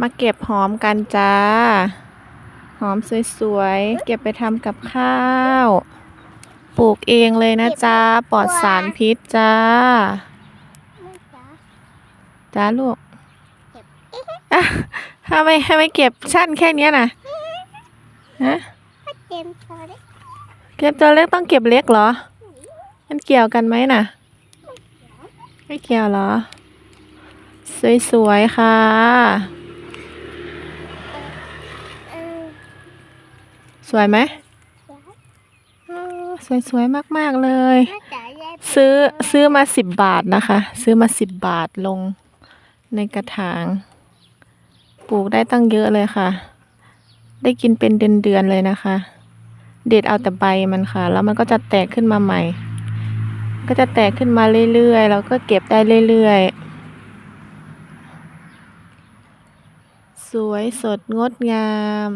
มาเก็บหอมกันจ้า หอมสวยๆ เก็บไปทำกับข้าว ปลูกเองเลยนะจ้า ปลอดสารพิษจ้า จ้าลูกถ้าไม่ให้ไม่เก็บชั้นแค่นี้นะฮะเต็มพอได้เก็บตัวเล็กต้องเก็บเล็กเหรอ มันเกี่ยวกันไหมน่ะ ไม่เกี่ยวเหรอ สวยๆ ค่ะ เออ ส วยไหมเดี๋ยวเออสวยๆมาก ๆ เลยแม่จ๋าแยกซื้อซื้อมาสิบบาทนะคะ ซื้อมาสิบบาทลงในกระถาง ปลูกได้ตั้งเยอะเลยค่ะ ได้กินเป็นเดือนๆเลยนะคะ เด็ดเอาแต่ใบมันค่ะ แล้วมันก็จะแตกขึ้นมาใหม่ ก็จะแตกขึ้นมาเรื่อยๆ แล้วก็เก็บได้เรื่อยๆ สวยสดงดงาม